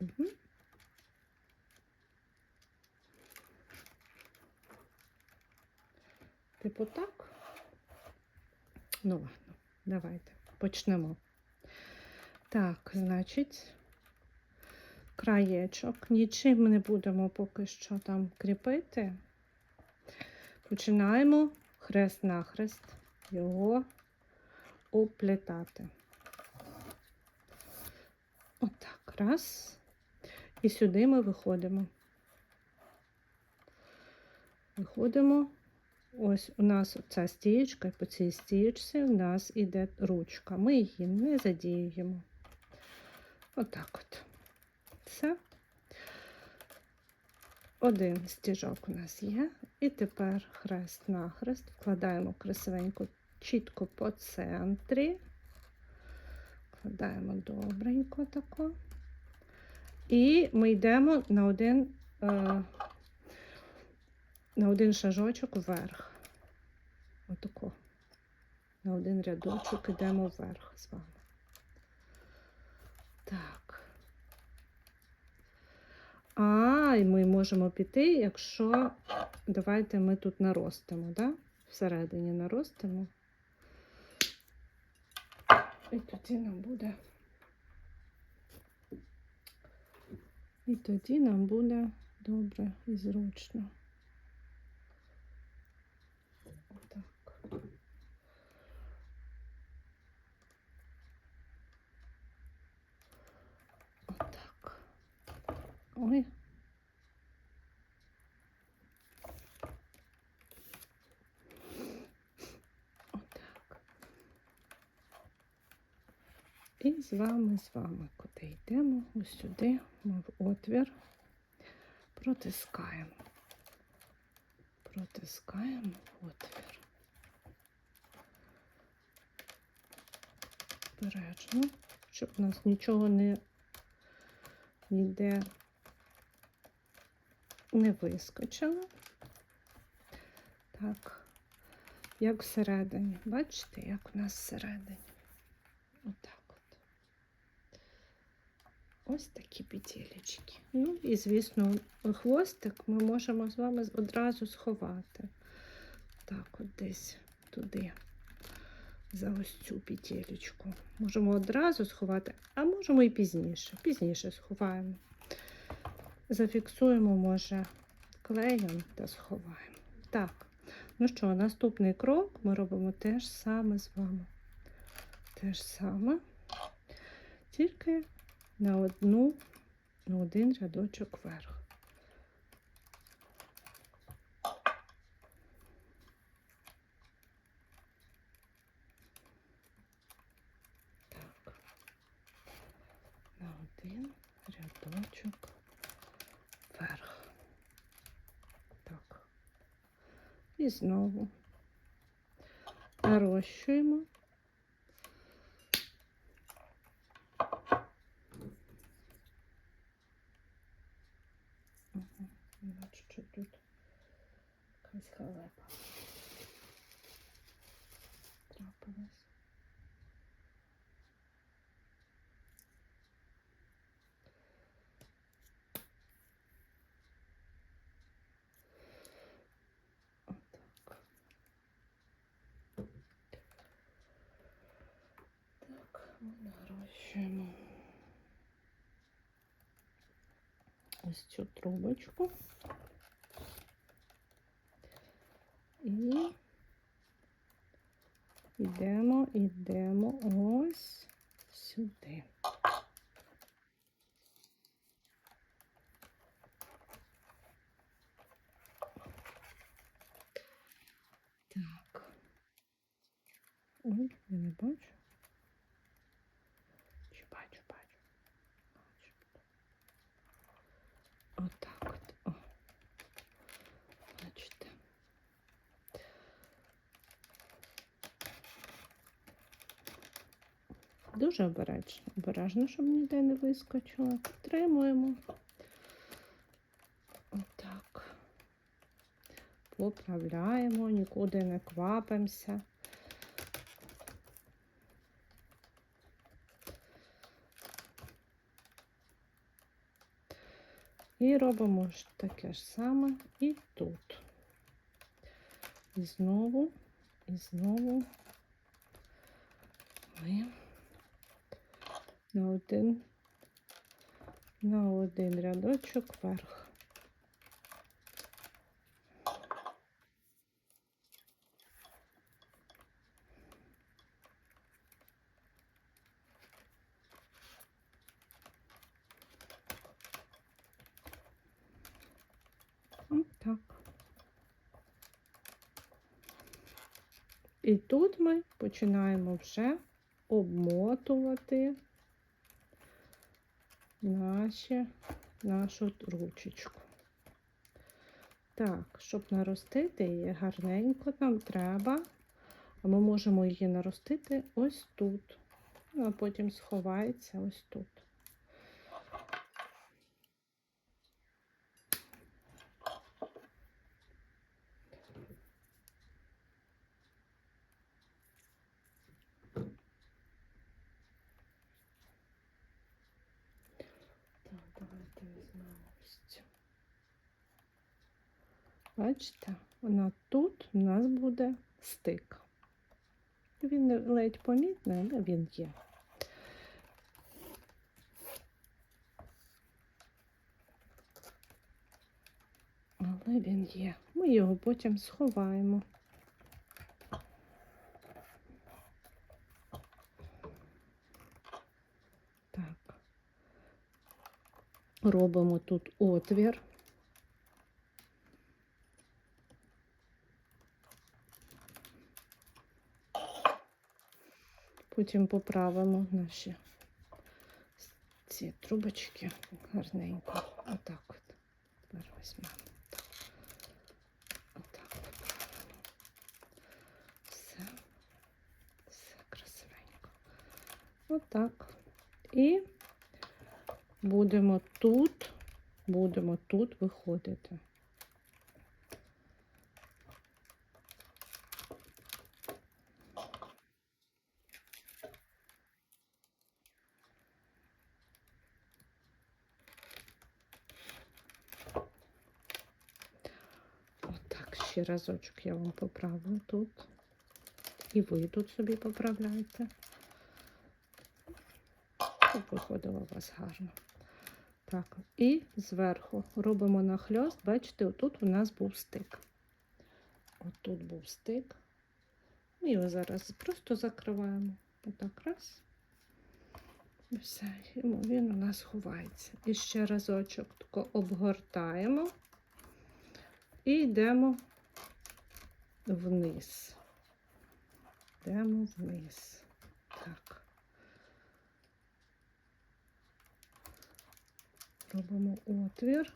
Угу. Типу так. Ну ладно, давайте почнемо. Так, значить, краєчок. Нічим не будемо поки що там кріпити. Починаємо хрест-нахрест його оплітати. Отак, раз. І сюди ми виходимо. Виходимо. Ось у нас ця стієчка, і по цій стієчці у нас іде ручка. Ми її не задіюємо. Отак от. Все. Один стіжок у нас є. І тепер хрест на хрест. Вкладаємо красивенько, чітко по центрі. Вкладаємо добренько тако. І ми йдемо на один, е, на один шажочок вверх. Отако. На один рядочок йдемо вверх з вами. Так. А, і ми можемо піти, якщо давайте ми тут наростимо, да? всередині наростимо. І тоді нам буде. І тоді нам буде добре і зручно. Отак. Отак. Ой. І з вами, з вами, куди йдемо, ось сюди, ми в отвір, протискаємо. Протискаємо в отвір. Бережно, щоб у нас нічого не ніде не вискочило. Так, як всередині. Бачите, як у нас всередині? Отак от. Ось такі петелечки. Ну і, звісно, хвостик ми можемо з вами одразу сховати. Так, от десь туди, за ось цю петелечку. Можемо одразу сховати, а можемо і пізніше. Пізніше сховаємо. Зафіксуємо, може, клеєм та сховаємо. Так, ну що, наступний крок ми робимо те ж саме з вами. Те ж саме, тільки на одну, на один рядочок вверх. Так, на один рядочок вверх. Так. І знову нарощуємо. Ага, бачу, що тут якась халепа. Трапилась. Отак. Так, ми нарощуємо ось цю трубочку. І йдемо, йдемо ось сюди. Так. Ой, я не бачу. Чи бачу, бачу. Бачу. Отак от. О. Бачите. Дуже обережно, обережно, щоб ніде не вискочило. Підтримуємо. Отак. Поправляємо, нікуди не квапимося. І робимо таке ж саме і тут. І знову, і знову ми на один, на один рядочок вверх. Так. І тут ми починаємо вже обмотувати наші, нашу ручечку. Так, щоб наростити її гарненько нам треба, а ми можемо її наростити ось тут, Ну, а потім сховається ось тут. Так, візьмемо. Бачите, вона тут у нас буде стик. Він ледь помітний, але він є. Але він є. Ми його потім сховаємо. Так. Робимо тут отвір. Потім поправимо наші ці трубочки гарненько. Отак от. Тепер візьмемо. Так. Отак поправимо. Все. Все красивенько. Отак. І будемо тут, будемо тут виходити. Ще разочок я вам поправлю тут. І ви тут собі поправляйте. Щоб виходило у вас гарно. Так, і зверху робимо нахльост. Бачите, отут у нас був стик. Отут був стик. Ми його зараз просто закриваємо. Отак раз. Все, і він у нас ховається. І ще разочок тако обгортаємо і йдемо вниз. Йдемо вниз. Так. Робимо отвір.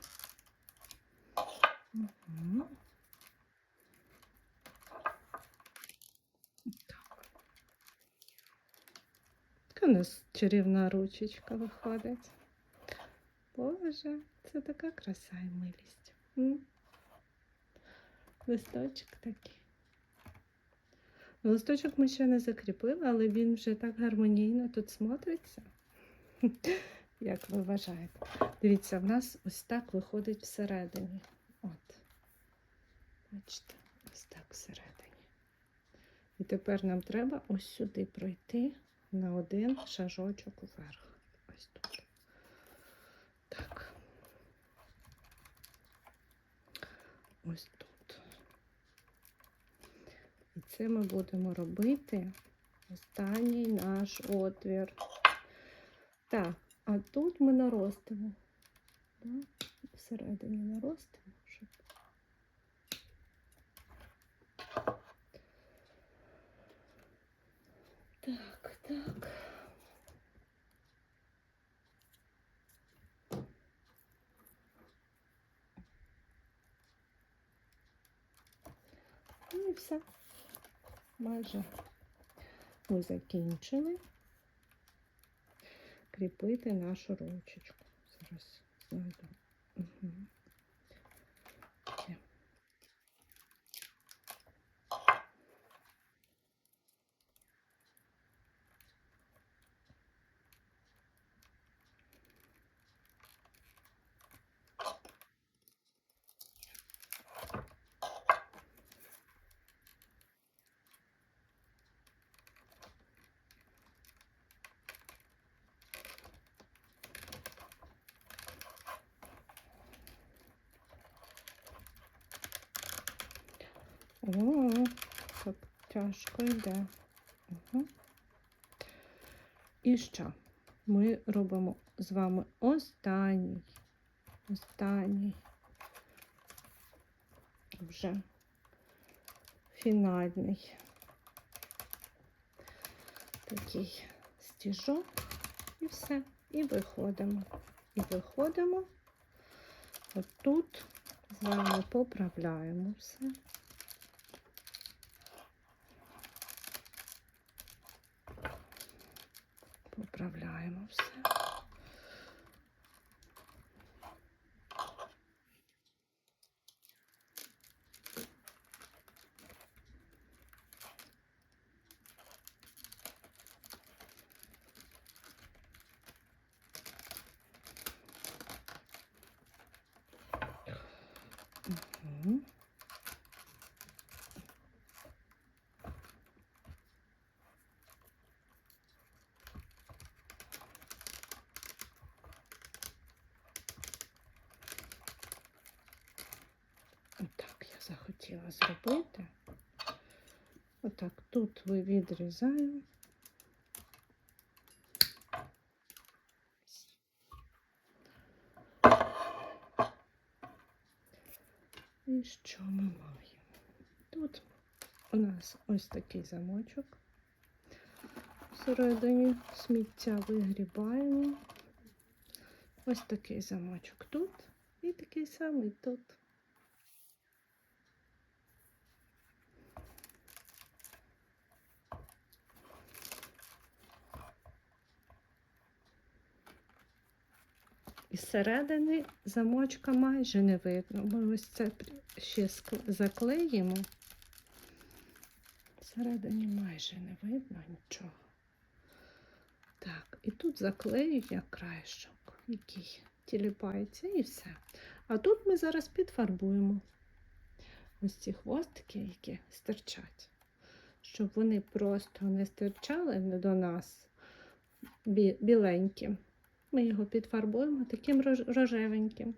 Угу. Так. Така у нас чарівна ручечка виходить. Боже, це така краса і милість. М? Листочок такий. Листочок ми ще не закріпили, але він вже так гармонійно тут смотриться. Як ви вважаєте? Дивіться, в нас ось так виходить всередині. От. Бачите, ось так всередині. І тепер нам треба ось сюди пройти на один шажочок вверх. Ось тут. Так. Ось тут. І це ми будемо робити останній наш отвір. Так, а тут ми наростимо. Да? Всередині наростимо, щоб. Так, так. Ну і все. Майже ми закінчили кріпити нашу ручечку. Зараз знайду. Угу. О, так тяжко йде. Угу. І що? Ми робимо з вами останній, останній, вже фінальний такий стіжок і все. І виходимо. І виходимо. Отут з вами поправляємо все. Поправляємо все. Мгм. Отак я захотіла зробити. Отак тут ви відрізаємо. І що ми маємо? Тут у нас ось такий замочок. Всередині сміття вигрібаємо. Ось такий замочок тут і такий самий тут. І зсередини замочка майже не видно. Ми ось це ще заклеїмо. Всередині майже не видно нічого. Так, і тут заклею я краєшок, який тіліпається, і все. А тут ми зараз підфарбуємо ось ці хвостики, які стирчать, щоб вони просто не стирчали до нас біленькі. Ми його підфарбуємо таким рож- рожевеньким.